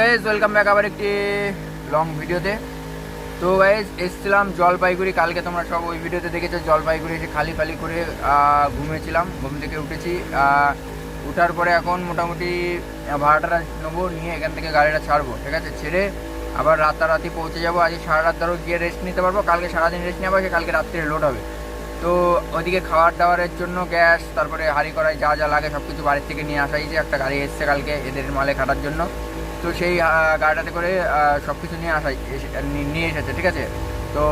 Guys welcome back আবার একটি long ভিডিওতে তো গাইজ এসেছিলাম জলপাইগুড়ি। কালকে তোমরা সব ওই ভিডিওতে দেখেছ, জলপাইগুড়ি এসে খালি খালি করে ঘুমিয়েছিলাম, ঘুম থেকে উঠেছি। উঠার পরে এখন মোটামুটি ভাড়াটা নেব, নিয়ে এখান থেকে গাড়িটা ছাড়বো, ঠিক আছে? ছেড়ে আবার রাতারাতি পৌঁছে যাব। আজকে সারা রাত ধরো গিয়ে রেস্ট নিতে পারব। কালকে সারাদিন রেস্ট নেওয়া হবে কালকে রাত্রে লোড হবে। তো ওদিকে খাবার দাবারের জন্য গ্যাস তারপরে হাঁড়ি কড়াই যা যা লাগে সব কিছু বাড়ির থেকে নিয়ে আসা হয়েছে একটা গাড়ি এসছে কালকে, এদের মালে খাটার জন্য। তো সেই গাড়িটাতে করে সব কিছু নিয়ে আসা নিয়ে এসেছে, ঠিক আছে? তো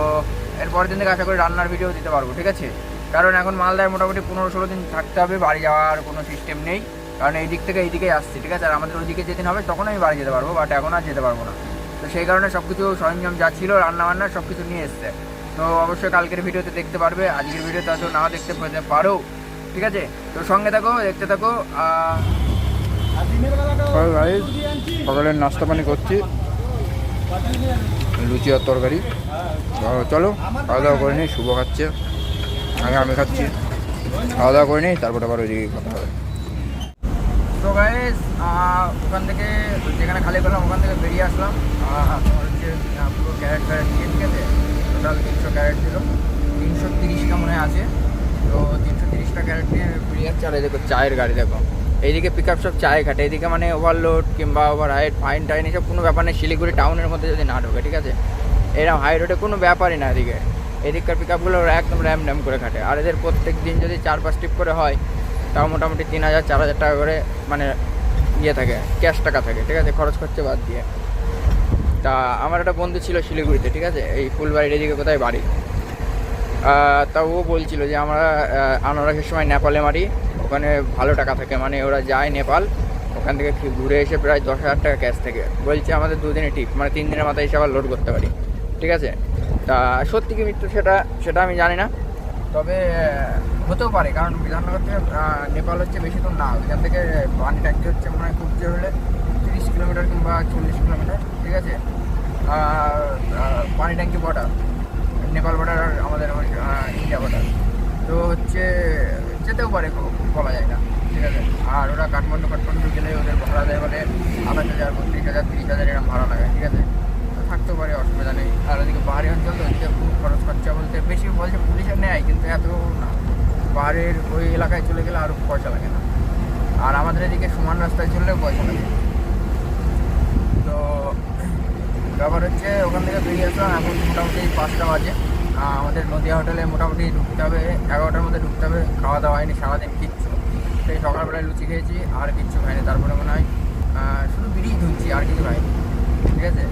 এরপরের দিন থেকে আশা করি রান্নার ভিডিও দিতে পারব, ঠিক আছে? কারণ এখন মালদায় মোটামুটি পনেরো ষোলো দিন থাকতে হবে, বাড়ি যাওয়ার কোনো সিস্টেম নেই। কারণ এই দিক থেকে এই দিকেই আসছি, ঠিক আছে? আর আমাদের ওইদিকে যেদিন হবে, তখন আমি বাড়ি যেতে পারব বাট এখন আর যেতে পারব না। তো সেই কারণে সব কিছু সরঞ্জাম যা ছিল রান্না বান্না সব কিছু নিয়ে এসছে। তো অবশ্যই কালকের ভিডিওতে দেখতে পারবে, আজকের ভিডিওতে হয়তো নাও দেখতে পেতে পারো, ঠিক আছে? তো সঙ্গে থাকো, দেখতে থাকো সকালের নাস্তা পানি করছি। লুচি আর তরকারি। চলো, খাওয়া দাওয়া করে নিই, শুভ খাচ্ছে। আগে আমি খাচ্ছি। খাওয়া দাওয়া করে নিই, তারপর আবার ওইদিকে কথা হবে। তো গাইজ ওখান থেকে যেখানে খালি পেলাম ওখান থেকে বেরিয়ে আসলাম। হচ্ছে পুরো ক্যারেট ফ্যারেট নিয়ে ঠিক আছে? টোটাল তিনশো ক্যারেট ছিল। তিনশো তিরিশটা মনে আছে। তো তিনশো তিরিশটা ক্যারেট নিয়ে বেরিয়ে যাচ্ছে আর দেখো, চায়ের গাড়ি, দেখো। এইদিকে পিক আপ সব চায় খাটে। এইদিকে মানে ওভারলোড কিংবা ওভার হাইট ফাইন টাইন এসব কোনো ব্যাপার নেই। শিলিগুড়ি টাউনের মধ্যে যদি না ঢোকে ঠিক আছে? এরকম হাই রোডে কোনো ব্যাপারই না এদিকে। এদিককার পিক আপগুলো ওরা একদম র্যাম ড্যাম করে খাটে। আর এদের প্রত্যেক দিন যদি চার পাঁচ ট্রিপ করে হয় তাও মোটামুটি তিন হাজার চার হাজার টাকা করে মানে ইয়ে থাকে ক্যাশ টাকা থাকে ঠিক আছে? খরচ খরচে বাদ দিয়ে। তা আমার একটা বন্ধু ছিল শিলিগুড়িতে ঠিক আছে? এই ফুলবাড়ির এদিকে কোথায় বাড়ি। তা ও বলছিল যে আমরা আহ, আনারসের সময় নেপালে মারি। ওখানে ভালো টাকা থাকে। মানে ওরা যায় নেপাল, ওখান থেকে ঘুরে এসে প্রায় দশ হাজার টাকা ক্যাশ থেকে। বলছে আমাদের দুদিনে টিপ মানে তিন দিনের মাথায় এসে আবার লোড করতে পারি। ঠিক আছে? তা সত্যি কি মৃত্যু সেটা সেটা আমি জানি না। তবে হতেও পারে, কারণ বিধাননগর থেকে নেপাল হচ্ছে বেশি দূর না। এখান থেকে পানি ট্যাঙ্কি হচ্ছে মনে হয় খুব জোর হলে তিরিশ কিলোমিটার কিংবা চল্লিশ কিলোমিটার। ঠিক আছে? পানি ট্যাঙ্কি বর্ডার, নেপাল বর্ডার আর আমাদের ইন্ডিয়া বর্ডার। তো হচ্ছে যেতেও পারে বলা যায় না, ঠিক আছে? আর ওরা কাঠমান্ডু কাঠমান্ডু গেলে ওদের ভাড়া দেয় বলে আঠাশ হাজার, বত্রিশ হাজার, তিরিশ হাজার এরকম ভাড়া লাগে ঠিক আছে? তো থাকতেও পারে, অসুবিধা নেই। আর ওদিকে পাহাড়ি অঞ্চল তো ওদিকে খরচ খরচা বলতে, বেশি বলছে পুলিশের নেয়, কিন্তু এত না। পাহাড়ের ওই এলাকায় চলে গেলে আরও পয়সা লাগে না। আর আমাদের এদিকে সমান রাস্তায় চললেও পয়সা লাগে। তো ব্যাপার হচ্ছে, ওখান থেকে বেরিয়ে আসলাম এখন মোটামুটি পাঁচটা বাজে। আমাদের নদিয়া হোটেলে মোটামুটি ঢুকতে হবে, এগারোটার মধ্যে ঢুকতে হবে খাওয়া দাওয়া হয়নি, সারাদিন কিচ্ছু। সেই সকালবেলায় লুচি খেয়েছি, আর কিচ্ছু খাইনি, তারপরে মনে হয় শুধু বিড়ি ধুচ্ছি আর কিছু খাইনি, ঠিক আছে?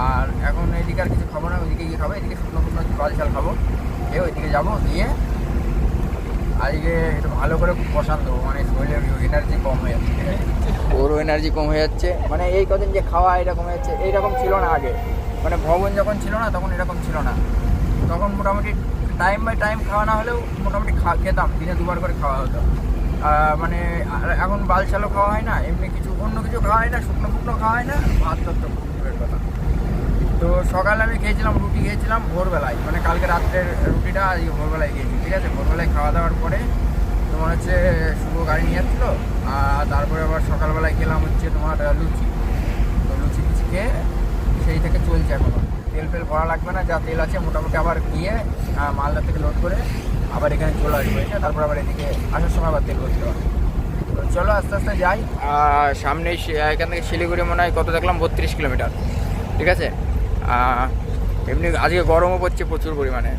আর এখন এদিকে আর কিছু খাব না, ওইদিকে গিয়ে খাব, এদিকে শুকনো শুকনো জল ঝাল খাব, খেয়ে ওইদিকে যাব, গিয়ে আজকে একটু ভালো করে বসান দেবো মানে শরীরের এনার্জি কম হয়ে যাচ্ছে ওরও এনার্জি কম হয়ে যাচ্ছে মানে এই কদিন যে খাওয়া এরকম হয়ে যাচ্ছে, এইরকম ছিল না আগে। মানে ভবন যখন ছিল না, তখন এরকম ছিল না। তখন মোটামুটি টাইম বাই টাইম খাওয়া না হলেও মোটামুটি খা খেতাম, দিনে দুবার করে খাওয়া হতো। মানে এখন বাল চালও খাওয়া হয় না, এমনি কিছু অন্য কিছু খাওয়া হয় না, শুকনো শুকনো খাওয়া হয় না, ভাত তো তো খুব কথা। তো সকালে আমি খেয়েছিলাম, রুটি খেয়েছিলাম ভোরবেলায় মানে কালকে রাত্রের রুটিটা আজকে ভোরবেলায় খেয়েছি, ঠিক আছে? ভোরবেলায় খাওয়া দাওয়ার পরে তোমার হচ্ছে শুভ গাড়ি নিয়ে যাচ্ছিল, আর তারপরে আবার সকালবেলায় খেলাম হচ্ছে তোমার লুচি। তো লুচি টুচি খেয়ে সেই থেকে চলছে এখনও। তেল ফেল ভরা লাগবে না, যা তেল আছে মোটামুটি আবার গিয়ে মালদা থেকে লোড করে আবার এখানে চলে আসবে আছে? তারপর আবার এদিকে আসার সময় আবার তেল করতে হবে। চলো আস্তে আস্তে যাই সামনে এখান থেকে শিলিগুড়ি মনে হয় কত দেখলাম? বত্রিশ কিলোমিটার, ঠিক আছে? এমনি আজকে গরমও পড়ছে প্রচুর পরিমাণে।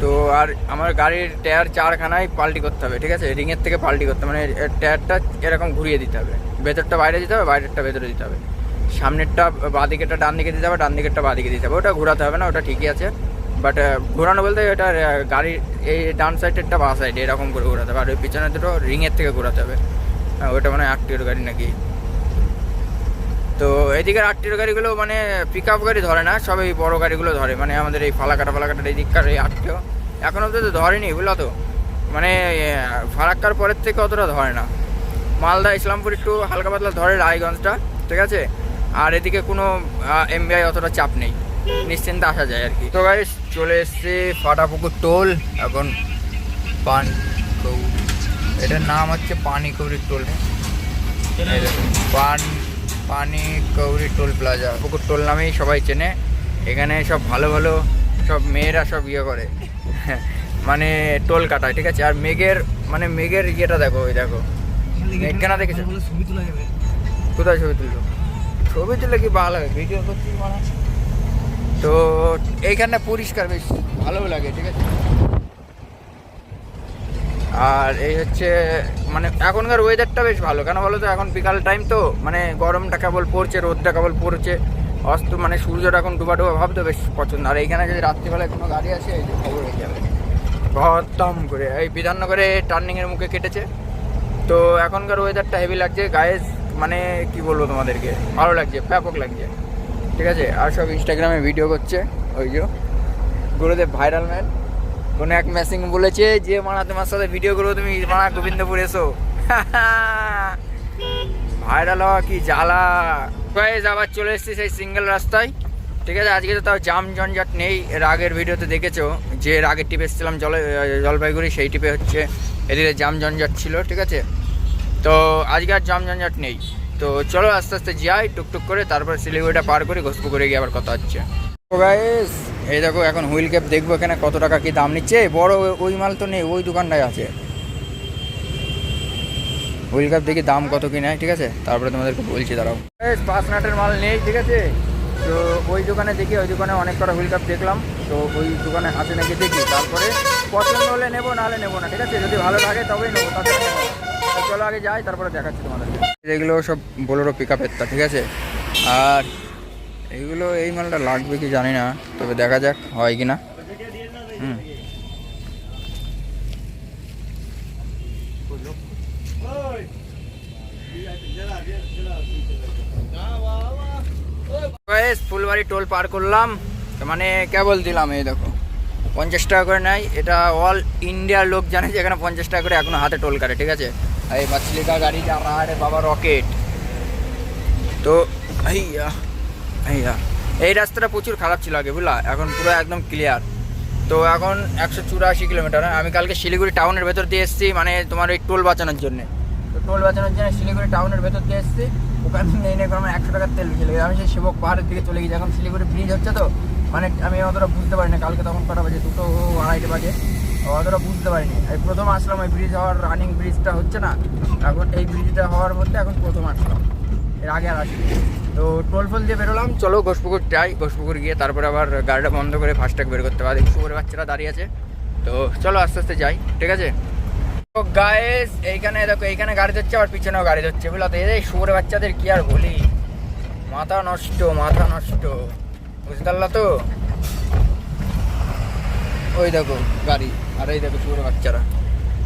তো আর আমার গাড়ির টায়ার চারখানায় পাল্টি করতে হবে, ঠিক আছে? রিংয়ের থেকে পাল্টি করতে মানে টায়ারটা এরকম ঘুরিয়ে দিতে হবে। ভেতরটা বাইরে দিতে হবে, বাইরেরটা ভেতরে দিতে হবে। সামনেরটা বাঁ দিকেরটা ডান দিকে দিতে হবে ডান দিকেরটা বাঁ দিকে দিতে হবে ওটা ঘোরাতে হবে না, ওটা ঠিকই আছে। বাট ঘোরানো বলতে এটা গাড়ির এই ডান সাইডেরটা বাঁ সাইডে এরকম করে ঘোরাতে হবে। আর ওই পিছনে দুটো রিংয়ের থেকে ঘোরাতে হবে। ওটা মানে আটটির গাড়ি নাকি? তো এদিকের আটটির গাড়িগুলো মানে পিক আপ গাড়ি ধরে না, সব এই বড় গাড়িগুলো ধরে। মানে আমাদের এই ফালাকাটা, ফালাকাটার এই দিককার এই আটটিও এখন অব্দি তো ধরেনি, বুঝলো তো? মানে ফারাক্কার পরের থেকে অতটা ধরে না। মালদা, ইসলামপুর একটু হালকা পাতলা ধরে রায়গঞ্জটা, ঠিক আছে? আর এদিকে কোনো এমবিআই অতটা চাপ নেই। নিশ্চিন্তে আসা যায় আর কি। তো গাইস চলে এসছে ফাটাপুকুর টোল এখন পান এটার নাম হচ্ছে পানি পানিকৌড়ির টোল পান পানি কৌরি টোল প্লাজা। পুকুর টোল নামেই সবাই চেনে। এখানে সব ভালো ভালো সব মেয়েরা সব ইয়ে করে। মানে টোল কাটায় ঠিক আছে? আর মেঘের মানে মেঘের ইয়েটা দেখো ওই দেখো। মেঘখানা দেখেছ কোথায় ছবি তুলবো ছবি তুলে কি ভালো লাগে? ভিডিও করছি মানে তো এইখানটা পরিষ্কার বেশ ভালো লাগে, ঠিক আছে? আর এই হচ্ছে মানে এখনকার ওয়েদারটা বেশ ভালো। কেন বলো তো, এখন বিকাল টাইম তো মানে গরমটা কেবল পড়ছে, রোদটা কেবল পড়ছে, অস্ত মানে সূর্যটা এখন ডুবা ডুবা ভাবতে বেশ পছন্দ। আর এইখানে যদি রাত্রিবেলায় কোনো গাড়ি আসে, এই যে খবর হয়ে যাবে। খতম করে, এই বিধাননগরে টার্নিংয়ের মুখে কেটেছে। তো এখনকার ওয়েদারটা হেভি লাগছে। গায়ে মানে কি বলব তোমাদেরকে? ভালো লাগছে, ব্যাপক লাগছে। ঠিক আছে? আর সব ইনস্টাগ্রামে ভিডিও করছে, ওই যে। গুরুদেব ভাইরাল ম্যান কোনো এক ম্যাসিং বলেছে যে মানা তোমার সাথে ভিডিও করব, তুমি মানা গোবিন্দপুর এসো। ভাইরাল হওয়া কি জ্বালা? গাইজ আবার চলে এসেছি সেই সিঙ্গেল রাস্তায়। ঠিক আছে? আজকে তো তাও জাম জঞ্জাট নেই। এর আগের ভিডিওতে দেখেছ যে, এর আগের টিপে এসেছিলাম জল জলপাইগুড়ি, সেই টিপে হচ্ছে এদিকে জাম জঞ্জাট ছিল, ঠিক আছে? তো আজকে আর জাম জঞ্জাট নেই। তো চলো আস্তে আস্তে যাই টুকটুক করে তারপর শিলিগুড়িটা পার করে ঘোষপুকুরে গিয়ে আবার কথা হচ্ছে। গাইস এই দেখো এখন হুইল ক্যাপ দেখব এখানে কত টাকা কি দাম নিচ্ছে। বড় ওই- মাল তো নেই ওই দোকানটায় আছে। হুইল ক্যাপ দেখি দাম কত কি নেয় ঠিক আছে? তারপরে তোমাদেরকে বলছি দাঁড়াও। পাঁচ নাটের মাল নেই ঠিক আছে? তো ওই দোকানে দেখি ওই দোকানে অনেক কটা হুইল কাপ দেখলাম। তো ওই দোকানে আছে নাকি দেখি, তারপরে পছন্দ হলে নেব নাহলে নেব না, ঠিক আছে? যদি ভালো লাগে তবেই নেব তাছাড়া নেব না। তো চলো আগে যাই, তারপরে দেখাচ্ছি তোমাদেরকে। এগুলো সব বোলেরো পিক আপের তা ঠিক আছে? আর এইগুলো এই মালটা লাগবে কি জানি না, তবে দেখা যাক হয় কি না। হুম। ফুলবাড়ি টোল পার করলাম। মানে কেবল দিলাম এই দেখো। পঞ্চাশ টাকা করে নেয়, এটা অল ইন্ডিয়ার লোক জানে যে এখানে পঞ্চাশ টাকা করে এখনও হাতে টোল কাটে, ঠিক আছে? এই মাছলিকা গাড়ি যা, আরে বাবা রকেট তো এই রাস্তাটা প্রচুর খারাপ ছিল আগে, বুঝলা? এখন পুরো একদম ক্লিয়ার তো এখন একশো চুরাশি কিলোমিটার হ্যাঁ? আমি কালকে শিলিগুড়ি টাউনের ভেতর দিয়ে এসেছি মানে তোমার ওই টোল বাঁচানোর জন্য। তো টোল বাঁচানোর জন্য শিলিগুড়ি টাউনের ভেতর দিয়ে এসেছি। ওখানে নেই করে আমার একশো টাকার তেল চলে গেছে আমি সেই শিবক পাহাড়ের দিকে চলে গেছি। এখন শিলিগুড়ি ব্রিজ হচ্ছে তো। মানে আমি অতটা বুঝতে পারি না কালকে তখন কটা বাজে? দুটো আড়াইটে বাজে। অতটা বুঝতে পারিনি। এই প্রথম আসলাম ওই ব্রিজ হওয়ার রানিং ব্রিজটা হচ্ছে না? এখন এই ব্রিজটা হওয়ার মধ্যে এখন প্রথম আসলাম। এর আগে আর আসিনি। তো টোল ফোল দিয়ে বেরোলাম, চলো ঘোষপুকুর যাই। ঘোষপুকুর গিয়ে তারপরে আবার গাড়িটা বন্ধ করে ফাস্ট্যাগ বের করতে পারি শুয়োরের বাচ্চারা দাঁড়িয়ে আছে। তো চলো আস্তে আস্তে যাই, ঠিক আছে? তো গায়েস এইখানে দেখো, এইখানে গাড়ি ধরছে, আবার পিছনেও গাড়ি ধরছে। বুঝলো তো? এই শুয়োরের বাচ্চাদের কি আর বলি? মাথা নষ্ট মাথা নষ্ট। বুঝতে তো? ওই দেখো, গাড়ি। আর এই দেখো শুয়োরের বাচ্চারা।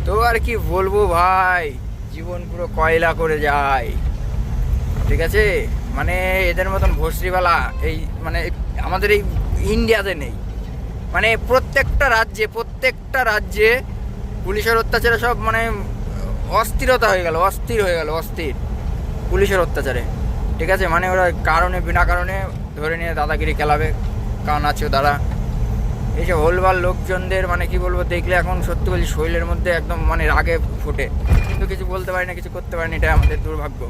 তো আর কি বলব ভাই? জীবন পুরো কয়লা করে যায়। ঠিক আছে? মানে এদের মতন ভস্রিবালা এই মানে আমাদের এই ইন্ডিয়াতে নেই। মানে প্রত্যেকটা রাজ্যে প্রত্যেকটা রাজ্যে পুলিশের অত্যাচারে সব মানে অস্থিরতা হয়ে গেল, অস্থির হয়ে গেল, অস্থির। পুলিশের অত্যাচারে। ঠিক আছে মানে ওরা কারণে, বিনা কারণে ধরে নিয়ে দাদাগিরি খেলাবে কারণ আছে তারা এই যে হোলবাল লোকজনদের মানে কি বলব, দেখলে এখন সত্যি বলছি শরীরের মধ্যে একদম মানে রাগে ফুটে। কিন্তু কিছু বলতে পারি না কিছু করতে পারি না এটা আমাদের দুর্ভাগ্য।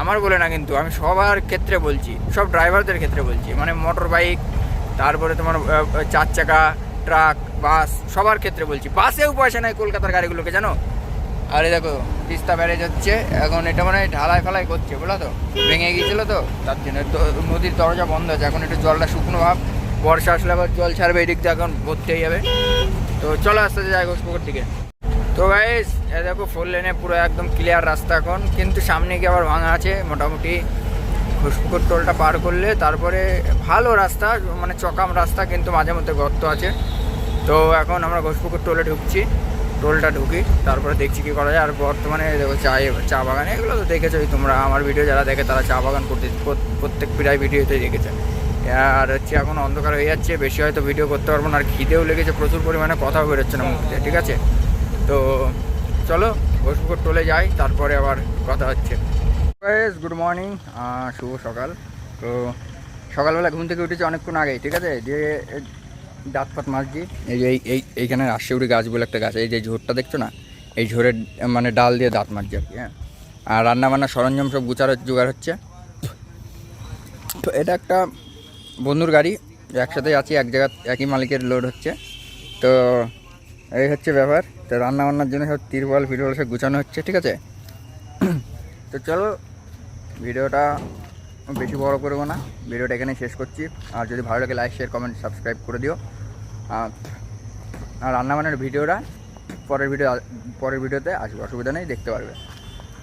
আমার বলে না কিন্তু, আমি সবার ক্ষেত্রে বলছি, সব ড্রাইভারদের ক্ষেত্রে বলছি। মানে মোটর বাইক, তারপরে তোমার চার চাকা, ট্রাক, বাস, সবার ক্ষেত্রে বলছি। বাসেও পয়সা নেই কলকাতার গাড়িগুলোকে, জানো? আরে দেখো, তিস্তা ব্যারেজ হচ্ছে, এখন এটা মানে ঢালাই ফালাই করছে, বুঝলো তো? ভেঙে গিয়েছিল তো, তার জন্য তো নদীর দরজা বন্ধ আছে, এখন একটু জলটা শুকনো ভাব, বর্ষা আসলে আবার জল ছাড়বে, এদিক দিয়ে এখন ভর্তি হয়ে যাবে তো চলো আস্তে আস্তে যাই ঘোষপুকুর দিকে। তো গাইস এ দেখো ফোর লেনে পুরো একদম ক্লিয়ার রাস্তা এখন, কিন্তু সামনে গিয়ে আবার ভাঙা আছে, মোটামুটি ঘোষপুকুর টোলটা পার করলে, তারপরে ভালো রাস্তা মানে চকাম রাস্তা, কিন্তু মাঝে মধ্যে গর্ত আছে। তো এখন আমরা ঘোষপুকুর টোলে ঢুকছি। টোলটা ঢুকি তারপরে দেখছি কি করা যায়। আর বর্তমানে দেখো চা চা বাগান এগুলো তো দেখেছোই তোমরা। আমার ভিডিও যারা দেখে তারা চা বাগান করতে প্রত্যেক প্রায় ভিডিওতেই দেখেছে। আর হচ্ছে এখন অন্ধকার হয়ে যাচ্ছে বেশি হয়তো ভিডিও করতে পারব না। আর খিদেও লেগেছে প্রচুর পরিমাণে কথাও বেরোচ্ছে না মুখ দিয়ে, ঠিক আছে? তো চলো ঘোষপুকুর টোলে যাই তারপরে আবার কথা হচ্ছে। গুড মর্নিং শুভ সকাল। তো সকালবেলা ঘুম থেকে উঠেছি অনেকক্ষণ আগেই ঠিক আছে? দিয়ে দাঁত ফাত মাজছি এই যে এই- এই, এইখানে রাজশিউরি গাছ বলে একটা গাছ, এই যে ঝোরটা দেখছ না? এই ঝোরের মানে ডাল দিয়ে দাঁত মাজছি আর কি হ্যাঁ? আর রান্না বান্না সরঞ্জাম সব গুছার জোগাড় হচ্ছে। তো এটা একটা বন্ধুর গাড়ি একসাথে আছি, এক জায়গা, একই মালিকের লোড হচ্ছে। তো এই হচ্ছে ব্যাপার, তো রান্নাবান্নার জন্য সব তিরপল, ফিরপল সব গুছানো হচ্ছে, ঠিক আছে? তো চলো, ভিডিওটা বেশি বড় করব না। ভিডিওটা এখানে শেষ করছি। আর যদি ভালো লাগে লাইক শেয়ার কমেন্ট সাবস্ক্রাইব করে দিও। আর রান্নাবান্নার ভিডিওটা পরের ভিডিও, পরের ভিডিওতে আসবে, অসুবিধা নেই, দেখতে পারবে।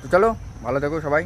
তো চলো, ভালো থেকো সবাই।